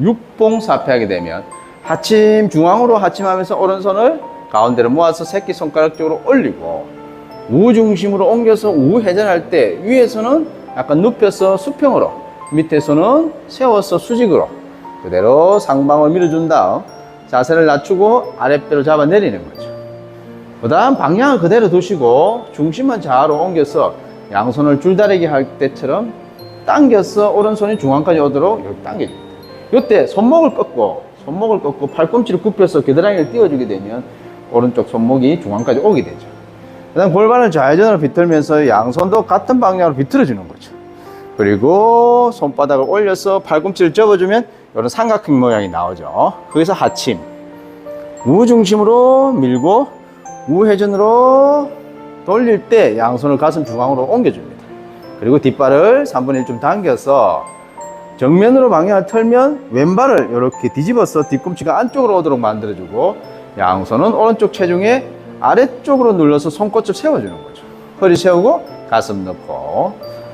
육봉사패하게 되면 하침 중앙으로 하침하면서 오른손을 가운데로 모아서 새끼손가락 쪽으로 올리고 우중심으로 옮겨서 우회전할 때 위에서는 약간 눕혀서 수평으로 밑에서는 세워서 수직으로 그대로 상방을 밀어준 다음 자세를 낮추고 아랫배로 잡아 내리는 거죠. 그 다음 방향을 그대로 두시고 중심만 좌우로 옮겨서 양손을 줄다리기 할 때처럼 당겨서 오른손이 중앙까지 오도록 이렇게 당겨줍니다. 이때 손목을 꺾고 손목을 꺾고 팔꿈치를 굽혀서 겨드랑이를 띄워주게 되면 오른쪽 손목이 중앙까지 오게 되죠. 그 다음 골반을 좌회전으로 비틀면서 양손도 같은 방향으로 비틀어주는 거죠. 그리고 손바닥을 올려서 팔꿈치를 접어주면 이런 삼각형 모양이 나오죠. 거기서 하침. 우중심으로 밀고 우회전으로 돌릴 때 양손을 가슴 중앙으로 옮겨줍니다. 그리고 뒷발을 3분의 1좀 당겨서 정면으로 방향을 틀면 왼발을 이렇게 뒤집어서 뒤꿈치가 안쪽으로 오도록 만들어주고 양손은 오른쪽 체중에 아래쪽으로 눌러서 손끝을 세워주는 거죠. 허리 세우고 가슴 넣고